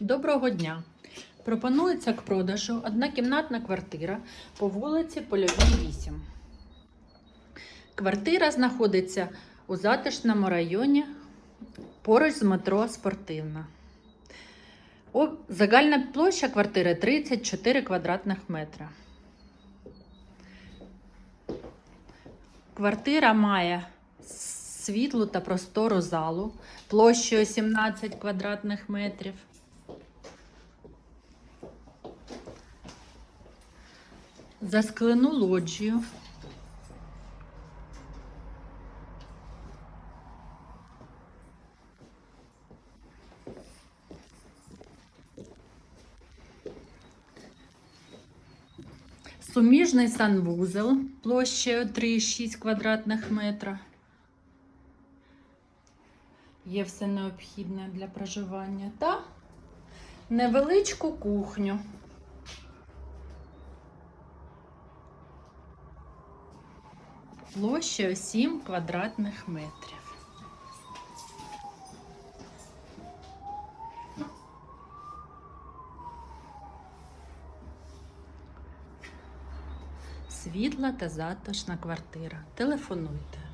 Доброго дня! Пропонується к продажу однокімнатна квартира по вулиці Польовій 8. Квартира знаходиться у затишному районі поруч з метро Спортивна. Загальна площа квартири 34 квадратних метра. Квартира має світлу та простору залу площею 17 квадратних метрів. Засклену лоджію. Суміжний санвузол площею 3,6 квадратних метра. Є все необхідне для проживання та невеличку кухню. Площею 7 квадратних метрів. Світла та затишна квартира. Телефонуйте.